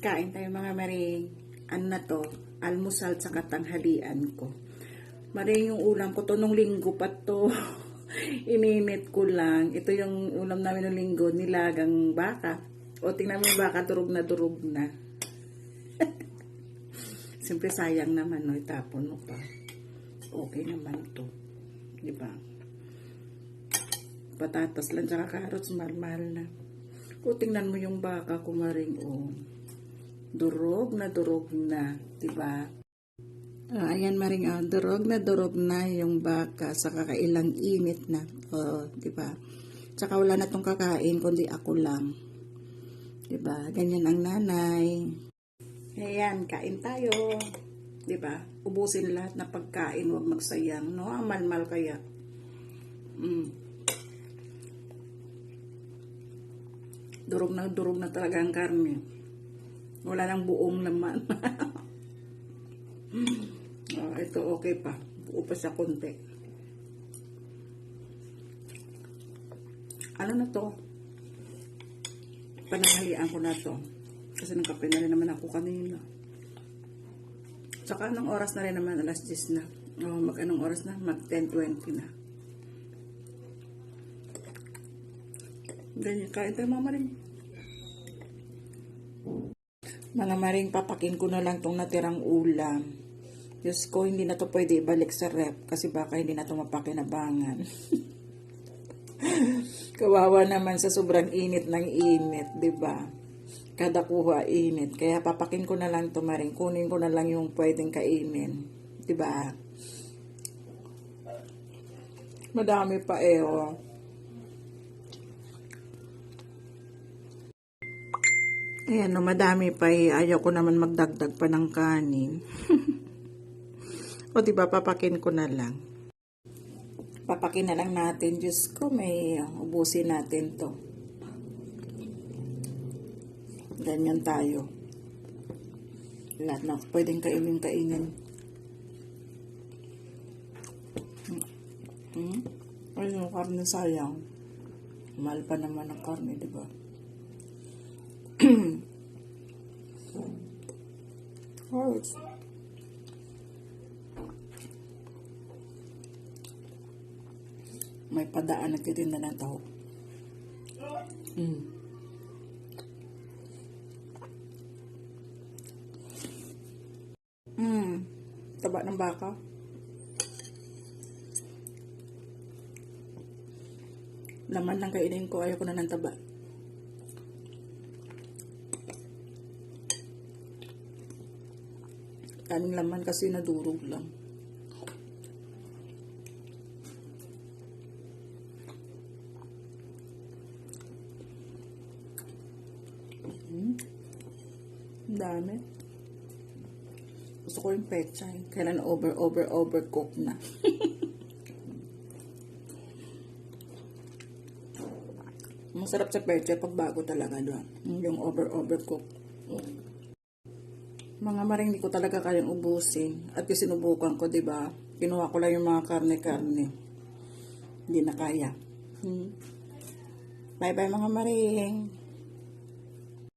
Kain tayo mga maring. Ano na to? Almusal sa katanghalian ko. Maring yung ulam ko to nung linggo pa to. Ininit ko lang. Ito yung ulam namin ng linggo, nilagang baka. O tingnan mo baka, durog na durog na. Siyempre sayang naman, no? Itapon mo pa. Okay naman to. Di ba? Patatas lang, tsaka carrots, mahal-mahal na. O tingnan mo yung baka kumaring, oh. Durog na durog na, di ba? Ah, ayan maring, ah, durog na durog na yung baka sa kakailang init na. Oh, di ba? Tsaka wala na tong kakain, kundi ako lang. Di ba? Ganyan ang nanay. Ayan, kain tayo. 'Di ba? Ubusin lahat na pagkain, huwag magsayang, no? Ang malmal kaya. Mm. Durog na durog na talaga ang karne. Wala nang buong naman. oh, ito okay pa. Buo pa sa konti. Ano na to? Pananghalian ko na to. Kasi nagkape na rin naman ako kanina. Tsaka anong oras na rin naman, alas 10 na. O, mag anong oras na? Mag 10.20 na. Ganyan, kain tayo mga maring. Mga maring, papakin ko na lang tong natirang ulam. Diyos ko, hindi na to pwede ibalik sa rep kasi baka hindi na to mapakinabangan. Kawawa naman sa sobrang init ng init, 'di ba? Kada kuha init. Kaya papakin ko na lang to maring. Kunin ko na lang yung pwedeng kainin. 'Di ba? Madami pa eh, oh. Ayan, no, madami pa eh. Ayaw ko naman magdagdag pa ng kanin. o, di ba, papakin ko na lang. Papakin na lang natin. Diyos ko, may ubusin natin to. Ganyan tayo. Lahat na pwedeng kainin kainin. Hmm? Ay, yung karne sayang. Mahal pa naman ang karne, di ba? Oh, may padaan nagtitinda ng taho. Mm. Mm. Taba ng baka. Laman lang kainin ko. Ayaw ko na ng taba. Kaming laman kasi nadurog lang. Ang dami. Gusto ko yung pechay. Kailan over, over, overcook na. Masarap sa pechay pag bago talaga doon. Yung over, overcook. Mga maring hindi ko talaga kayang ubusin. At yung sinubukan ko, di ba? Kinuha ko lang yung mga karne-karne. Hindi na kaya. Hmm. Bye-bye mga maring.